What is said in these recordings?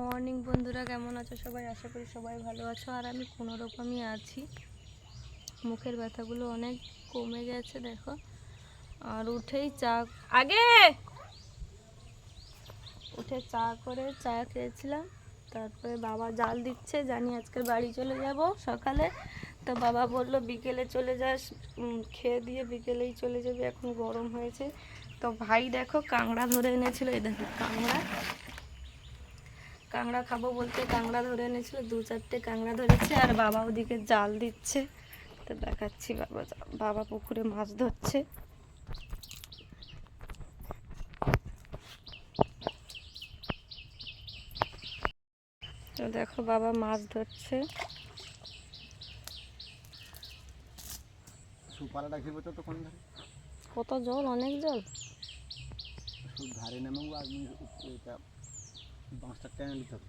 Morning বন্ধুরা, কেমন আছো সবাই? আশা করি সবাই ভালো আছো। আর আমি কোনো রকমই আছি। মুখের ব্যথাগুলো অনেক কমে গেছে, দেখো। আর উঠেই চা আগে! উঠে চা করে চা খেয়েছিলাম। তারপরে বাবা জাল দিচ্ছে, জানি আজকে বাড়ি চলে যাব সকালে। তো বাবা বলল, বিকেলে চলে যাস। খেয়ে দিয়ে বিকেলেই চলে যাবি, এখন গরম হয়েছে। তো ভাই দেখো কাংড়া ধরে এনেছিল। এই দেখো কাংড়া কাংড়া খাব বলতে কাংড়া ধরে এনেছিল দু চারটে কাংড়া ধরেছে আর বাবা ওদিকে জাল দিচ্ছে। তো দেখাচ্ছি বাবা বাবা পুকুরে মাছ ধরছে। তো দেখো বাবা মাছ ধরছে। সুপারাটা ঘিরবো তো কোন ধারে? কত জল অনেক জল। ধারে নেমে বাঁশটা টেনে নিতে হবে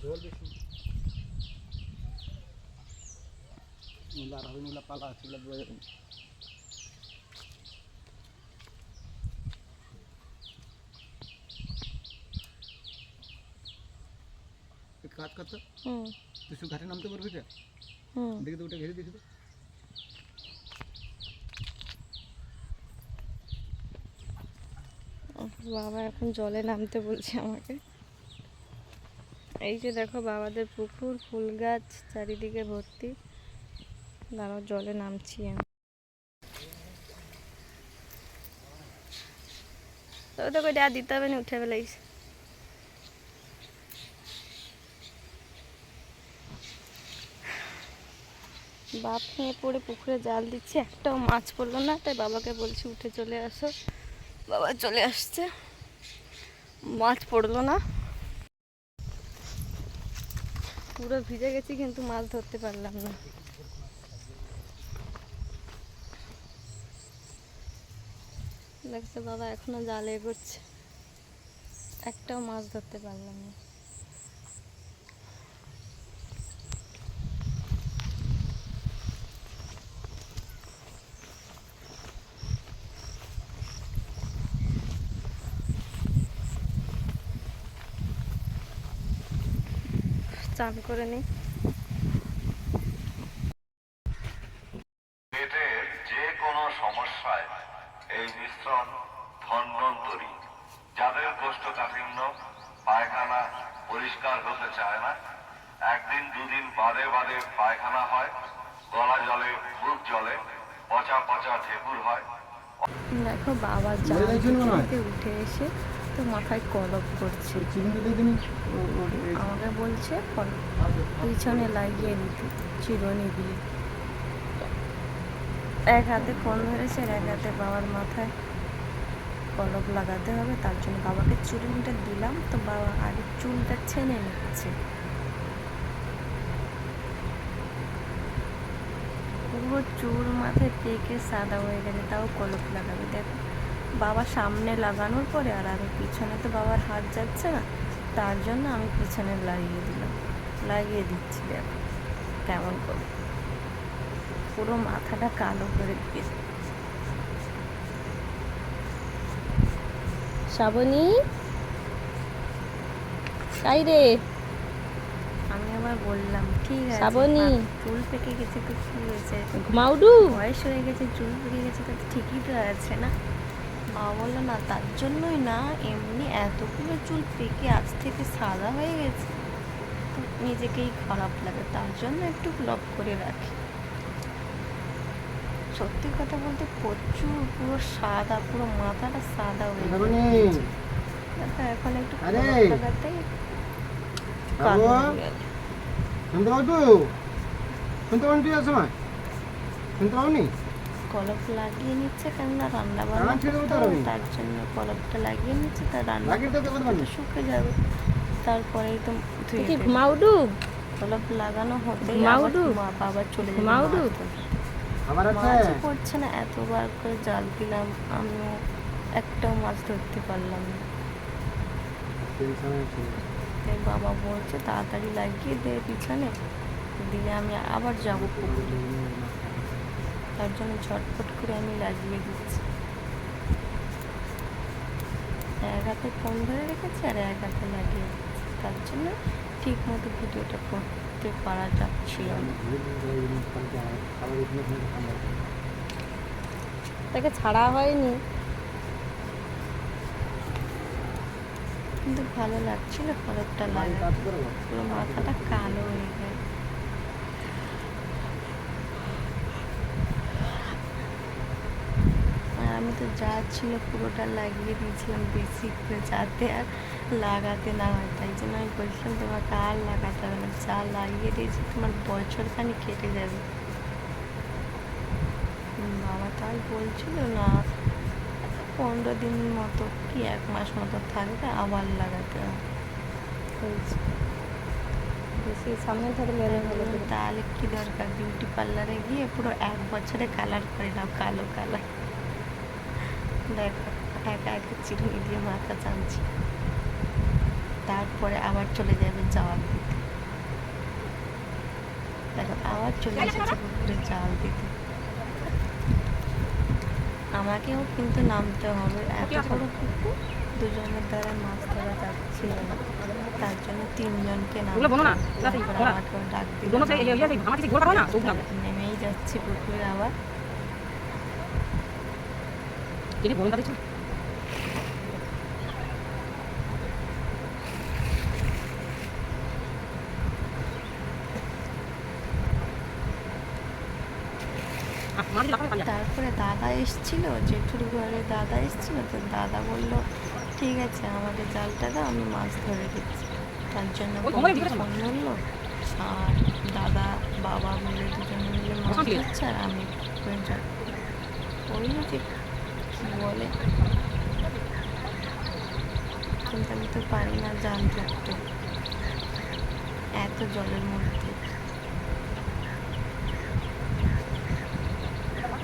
জল বেশি মূলা আর হবে মূলা পালা ছিল কাজ করতো হুম তুই শুধু ঘাটে নামতে পারবি রে হুম দেখি তো ওটা ঘিরে দেখি তো বাবা এখন জলে নামতে বলছে আমাকে। এই যে দেখো বাবাদের পুকুর, ফুল গাছ, চারিদিকে ভর্তি। দাঁড়াও, জলে নামছি আমি। তবে তো কই দিতে হবে না, উঠে বেলাইস বাপ নিয়ে পড়ে পুকুরে জাল দিচ্ছে, একটাও মাছ পড়ল না, তাই বাবাকে বলছি উঠে চলে আসো। বাবা চলে আসছে। মাছ পড়ল না। পুরো ভিজে গেছি, কিন্তু মাছ ধরতে পারলাম না। দেখছে বাবা, এখনও জালে এগোচ্ছে। একটাও মাছ ধরতে পারলাম না। চান করে নিই যে কোনো সমস্যায় এই মিশ্রণ ধন্বন্তরী। যাদের কোষ্ঠকাঠিন্য পায়খানা পরিষ্কার হতে চায় না একদিন দুদিন বাদে বাদে পায়খানা হয় গলা জলে মুখ জলে পচা পচা ঠেকুর হয়। দেখো বাবা জাল। থেকে উঠে এসে তো মাথায় কলপ করছে। আমাকে বলছে পিছনে লাগিয়ে দিতে চিরুনি দিয়ে। এক হাতে ফোন ধরেছে, আর এক হাতে বাবার মাথায় কলপ লাগাতে হবে, তার জন্য বাবাকে চিরুনিটা দিলাম, তো বাবা আগে চুলটা ছেনে নিচ্ছে। পুরো চুল মাথায় পেকে সাদা হয়ে গেছে, তাও কলপ লাগাবে, দেখো। বাবা সামনে লাগানোর পরে আর আমি পিছনে তো বাবার হাত যাচ্ছে না তার জন্য আমি পিছনে লাগিয়ে দিলাম। লাগিয়ে দিচ্ছি দেখো কেমন করে। পুরো মাথাটা কালো করে দিয়েছে শ্রাবণী তাই রে। আমি আবার বললাম ঠিক আছে শ্রাবণী। চুল পেকে গেছে তো কি হয়েছে? মাউডু বয়স হয়ে গেছে চুল পেকে গেছে তো ঠিকই তো আছে না। বলল না তার জন্যই না এমনি এতগুলো চুল পেকে আজ থেকে সাদা হয়ে গেছে। নিজেকেই খারাপ লাগে তার জন্য একটু ব্লক করে রাখি। সত্যি কথা বলতে প্রচুর পুরো সাদা পুরো মাথাটা সাদা হয়ে গেছে। এখন একটু। লাগাতেই। শুনতে পাবো শুনতে পাবেন সময় শুনতে পাবনি কলপ লাগিয়ে নিচ্ছে কেননা রান্না বান্না হবে, হবে। তার জন্য কলপটা লাগিয়ে নিচ্ছে তার রান্না। শুকে যাবে তারপরেই তো মাউডু কলপ লাগানো হতেই মাউডু? মা বাবা চলে যাবে মাউডু? মাছ পড়ছে না এতবার করে জাল দিলাম আমিও একটাও মাছ ধরতে পারলাম না তাই বাবা বলছে তাড়াতাড়ি লাগিয়ে দে পিছনে দিয়ে আমি আবার যাব পুকুরে তার জন্য ঝটপট করে আমি লাগিয়ে দিচ্ছি। এক হাতে ফোন ধরে রেখেছি আর এক হাতে লাগিয়ে রেখেছি তার জন্য ঠিক মতো ভিডিওটা করতে পারা যাচ্ছিল তাকে ছাড়া হয়নি। কিন্তু ভালো লাগছিল কলরটা লাগা পুরো মাথাটা কালো হয়ে গেল। আর আমি তো যা ছিল পুরোটা লাগিয়ে দিয়েছিলাম বেশি করে যাতে আর লাগাতে না হয়। তাই জন্য আমি বলছিলাম তোমাকে আর লাগাতে হবে না যা লাগিয়ে দিয়েছি তোমার বছরখানি কেটে যাবে। বাবা তাই বলছিল না পনেরো দিন মতো কি এক মাস মতো থাকবে আবার লাগাতে হবে। বেশি সামনে থাকলে তাহলে কি দরকার? বিউটি পার্লারে গিয়ে পুরো এক বছরে কালার করে নাও কালো কালার। দিয়ে মাথা তারপরে আবার চলে যাবে দিতে দেখো আবার চলে এসেছে পুকুরে দিতে আমাকেও কিন্তু নামতে হবে এত বড় পুকুর দুজনের দ্বারা মাছ ধরা যাচ্ছে তার জন্য তিনজনকে নামতে ডাক দিল নেমেই যাচ্ছে পুকুরে আবার তিনি গরমটা দেখছ তারপরে দাদা এসছিল জেঠুর ঘরে দাদা এসছিল তো দাদা বলল ঠিক আছে আমাকে জালটা দাও আমি মাছ ধরে দিচ্ছি। তার জন্য ফোন ধরলো আর দাদা বাবা মিলে দুজন মিলে মাছ ধরছে আর আমি ওই যে কী বলে? কিন্তু আমি তো পারি না জাল ধরতে এত জলের মধ্যে।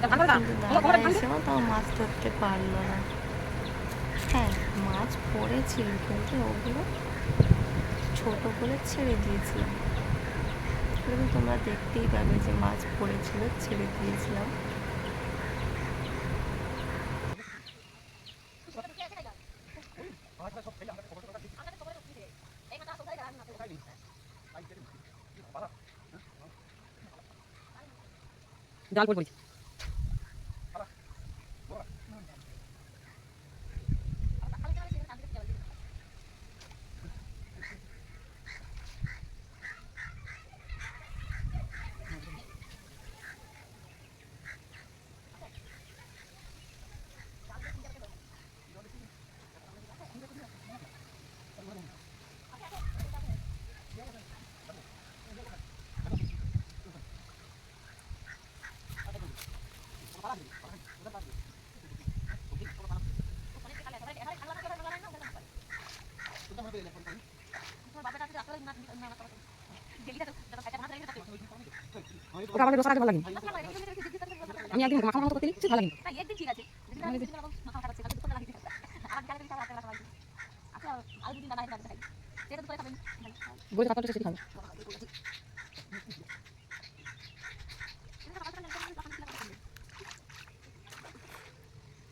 দাদা এসেও তাও মাছ ধরতে পারল না। হ্যাঁ মাছ পড়েছিল কিন্তু ওগুলো ছোট করে ছেড়ে দিয়েছিলাম। কিন্তু তোমরা দেখতেই পাবে যে মাছ পড়েছিল ছেড়ে দিয়েছিলাম। জাল পড়ে পড়েছে ওটা আমাদের দোসরা ভালো লাগে আমি একদিন মাখা মাখা করতে ভালো লাগে মাথা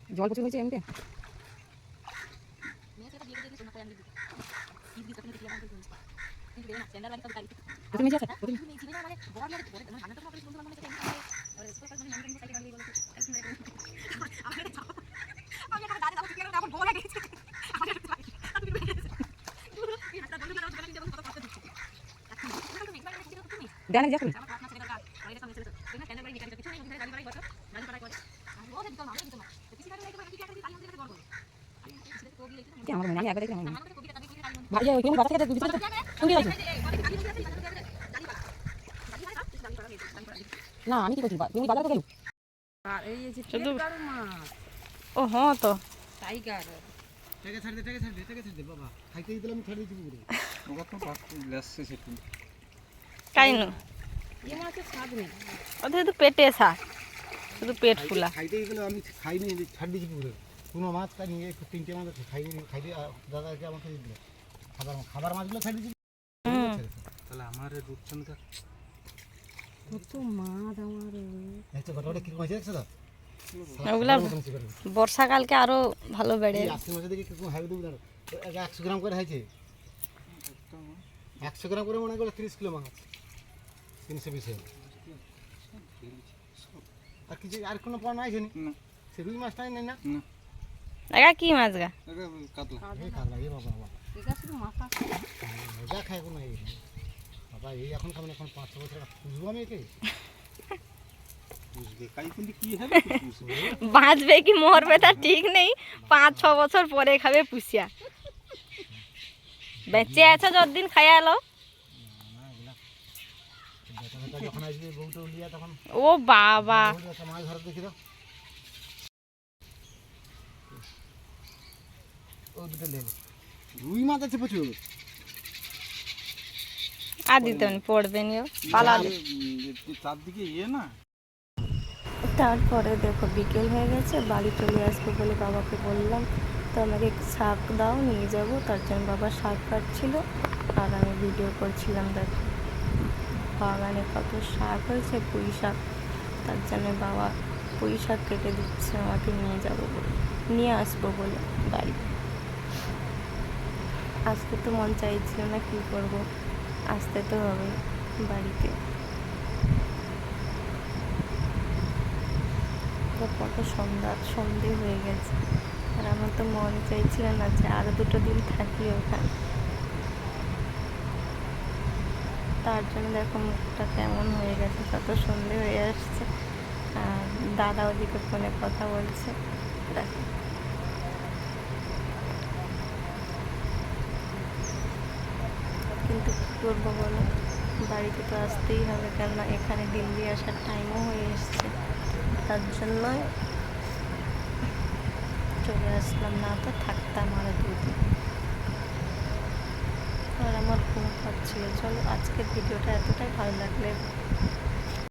জল প্রচুর হয়েছে এমনিতে? মেয়ে সেটা বিয়ে করে আমি দিই ঈদ দিয়ে তখন দিয়ে কিন্তু দেবে না। স্ট্যান্ডার্ড লাগে তো গাড়ি প্রচুর মেয়ে আছে প্রচুর তুমি ছিল না মানে বড় লাগে বড় মানে আমি তো তোমাকে বন্ধু বান্ধব সাথে আর স্পেশাল মানে আমি সাইকেল গাড়ি বলে আমি একটা দাঁড়িয়ে দাঁড়িয়ে কেন তখন বলে গেছে দেয় না যা করি আমার আপনার ছেলে কাজ গাড়ির সামনে ছেলে তো স্ট্যান্ডার্ড গাড়ি গাড়ি পিছনে গাড়ি গাড়ি গাড়ি বসে গাড়ি পাড়ায় বসে আমি ওদের দিতাম আমি দিতাম পিছনে গাড়ি গাড়ি কি একটা আমি ওদের গড় আমি ছেলে তো গিয়ে কি আমার মনে হয় আমি একবার দেখলাম আমাদের কবিতা তাদের কবিতা আমি ভাই ওই বাচ্চা থেকে দুটো না আমি কি করছি তুমি বাজারে তো গেলু? আর এই যে শুধু- ও হ্যাঁ তো। টাইগার টেকে ছাড় দে টেকে ছাড় দে টেকে ছাড় দে বাবা। খাইতে দিলে আমি ছেড়ে কাইনু এই মাছের স্বাদ নেই। ওদের শুধু পেটে শাক শুধু পেট ফুলা। খাইতে দিলে আমি খাইনি ছাড় দিচ্ছি পুকুরে। কোনো মাছ খাইনি এই তিনটে মাছ খাইনি খাইতে দাদাকে আমাকে দিল। খাবার খাবার মাছগুলো ছাড় তাহলে আমার রূপচন্দ্র কত মাছ আমার দেখছ গোটা গোটা কীরকম হয়েছে দেখছ তো ওগুলা ভালো মতন শিকার হবে। বর্ষাকালকে আরও ভালো বেড়ে। এই আশ্বিন মাসে দেখি কীরকম হাইট দেবো জানো তো এটা একশো গ্রাম করে হয়েছে একশো গ্রাম করে মনে করো তিরিশ কিলো মাছ তিনশো বিশে আর কিছু আর কোনো পাওয়া নাই জানি সে রুই মাছটাই নেই না এগা কি মাছ গা? এই কাতলা। এই বাবা বাবা এটা শুধু মাথা। মজা খায় কোনো এই বাবা এই এখন খাবেন এখন পাঁচ ছ বছর বুঝব আমি একে। বাঁচবে কি মরবে তার ঠিক নেই পাঁচ ছ বছর পরে খাবে পুষিয়া। বেঁচে আছে যতদিন খাইয়া এলো। ও বাবা। রুই মাছ আছে প্রচুর। তারপরে দেখো, বিকেল হয়ে গেছে, বাড়ি চলে আসব বলে বাবাকে বললাম, তো আমাকে শাক দাও, নিয়ে যাব, তার জন্য বাবা শাক কাটছিল, আর আমি ভিডিও করছিলাম, দেখো। বাগানে কত শাক হয়েছে, পুঁই শাক। তার জন্য বাবা পুঁই শাক কেটে দিচ্ছে, আমাকে নিয়ে যাব বলে, নিয়ে আসব বলে বাড়ি। আসতে তো মন চাইছিল না, কী করব? আসতে তো হবে বাড়িতে। কত সন্ধ্যা, সন্ধে হয়ে গেছে। আর আমার তো মন চাইছিল না যে আরও দুটো দিন থাকি ওখানে। তার জন্য দেখো মুখটা কেমন হয়ে গেছে, কত সন্ধে হয়ে আসছে। আর দাদা ওদিকে ফোনে কথা বলছে। দেখো। কিন্তু কী করব বলো? বাড়িতে তো আসতেই হবে, কেননা এখানে দিল্লি আসার টাইমও হয়ে এসছে। তার জন্যই চলে আসলাম, না তো থাকতাম আরও দুদিন। আর আমার ঘুম পাচ্ছিল। চলো, আজকের ভিডিওটা এতটাই ভালো লাগলে